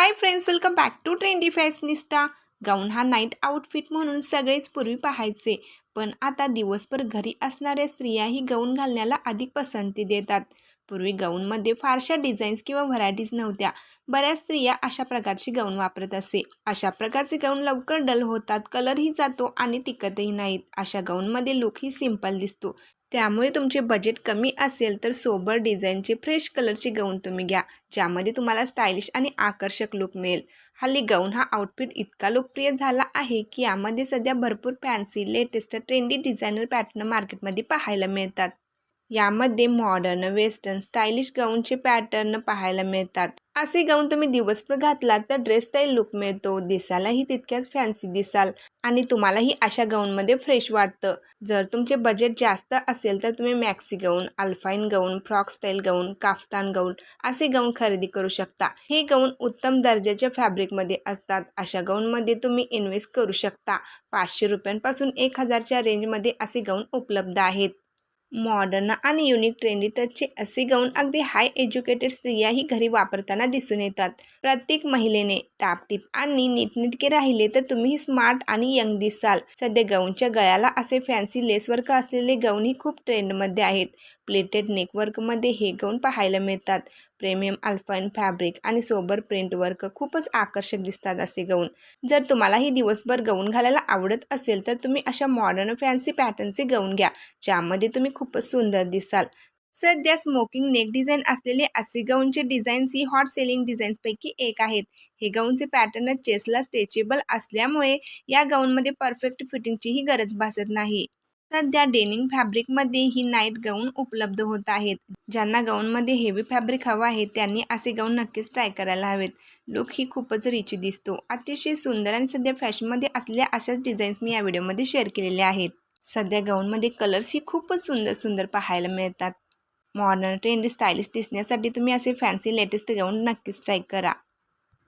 Hi friends welcome back to trendy fashionista gown हा night outfit म्हणून सगळेच पूर्वी पाहायचे. पण आता दिवसभर घरी असणाऱ्या स्त्रियाही गाऊन घालण्याला अधिक पसंती देतात. पूर्वी गाऊनमध्ये फारशा डिझाईन्स किंवा व्हरायटीज नव्हत्या. बऱ्याच स्त्रिया अशा प्रकारची गाऊन वापरत असे. अशा प्रकारचे गाऊन लवकर डल होतात कलरही जातो आणि टिकतही नाहीत. अशा गाऊनमध्ये लुकही सिंपल दिसतो. त्यामुळे तुमचे बजेट कमी असेल तर सोबर डिझाईनचे फ्रेश कलरचे गाऊन तुम्ही घ्या ज्यामध्ये तुम्हाला स्टायलिश आणि आकर्षक लुक मिळेल. हल्ली गाऊन हा आउटफिट इतका लोकप्रिय झाला आहे की यामध्ये सध्या भरपूर fancy latest trendy designer pattern मार्केटमध्ये पाहायला मिळतात. यामध्ये मॉडर्न वेस्टर्न स्टायलिश गाऊनचे पॅटर्न पाहायला मिळतात. असे गाऊन तुम्ही दिवसभर घातलात तर ड्रेस स्टाईल लुक मिळतो. दिसायलाही तितक्याच फॅन्सी दिसाल आणि तुम्हालाही अशा गाऊनमध्ये फ्रेश वाटतं. जर तुमचे बजेट जास्त असेल तर तुम्ही maxi gown alpine gown frock style gown kaftan gown असे गाऊन खरेदी करू शकता. हे गाऊन उत्तम दर्जाच्या फॅब्रिकमध्ये असतात. अशा गाऊनमध्ये तुम्ही इन्व्हेस्ट करू शकता. पाचशे रुपयांपासून एक हजारच्या रेंजमध्ये असे गाऊन उपलब्ध आहेत. मॉडर्न आणि युनिक ट्रेंडी टचचे असे गाऊन अगदी हाय एज्युकेटेड स्त्रियाही घरी वापरताना दिसून येतात. प्रत्येक महिलेने टापटीप आणि नीटनेटके राहिले तर तुम्ही स्मार्ट आणि यंग दिसाल. सध्या गाऊनच्या गळ्याला असे फॅन्सी लेसवर्क असलेले गाऊनही खूप ट्रेंडमध्ये आहेत. प्लेटेड नेकवर्कमध्ये हे गाऊन पाहायला मिळतात. प्रेमियम अल्फाईन फॅब्रिक आणि सोबर प्रिंट वर्क खूपच आकर्षक दिसतात असे गाऊन जर तुम्हालाही दिवसभर गाऊन घालायला आवडत असेल तर तुम्ही अशा मॉडर्न फॅन्सी पॅटर्नचे गाऊन घ्या ज्यामध्ये तुम्ही खूपच सुंदर दिसाल. सध्या स्मोकिंग नेक डिझाईन असलेले असे गाऊनचे डिझाईन्स ही हॉट सेलिंग डिझाईन्सपैकी एक आहेत. हे गाऊनचे पॅटर्न चेसला स्ट्रेचेबल असल्यामुळे या गाऊनमध्ये परफेक्ट फिटिंगचीही गरज भासत नाही. सध्या डेनिंग फॅब्रिकमध्ये ही नाईट गाऊन उपलब्ध होत आहेत. ज्यांना गाऊनमध्ये हेवी फॅब्रिक हवं आहे त्यांनी असे गाऊन नक्कीच ट्राय करायला हवेत. लुक ही खूपच रिची दिसतो. अतिशय सुंदर आणि सध्या फॅशनमध्ये असल्या अशाच डिझाईन्स मी या व्हिडिओमध्ये शेअर केलेल्या आहेत. सध्या गाऊनमध्ये कलर्सही खूपच सुंदर सुंदर पाहायला मिळतात. मॉडर्न ट्रेंड स्टायलिश दिसण्यासाठी तुम्ही असे फॅन्सी लेटेस्ट गाऊन नक्कीच ट्राय करा.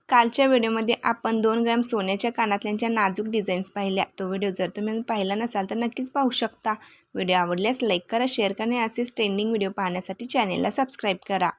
कालच्या व्हिडिओमध्ये आपण दोन ग्रॅम सोन्याच्या कानातल्यांच्या नाजूक डिझाईन्स पाहिल्या. तो व्हिडिओ जर तुम्ही पाहिला नसाल तर नक्कीच पाहू शकता. व्हिडिओ आवडल्यास लाईक करा शेअर करा आणि असेच ट्रेंडिंग व्हिडिओ पाहण्यासाठी चॅनेलला सबस्क्राईब करा.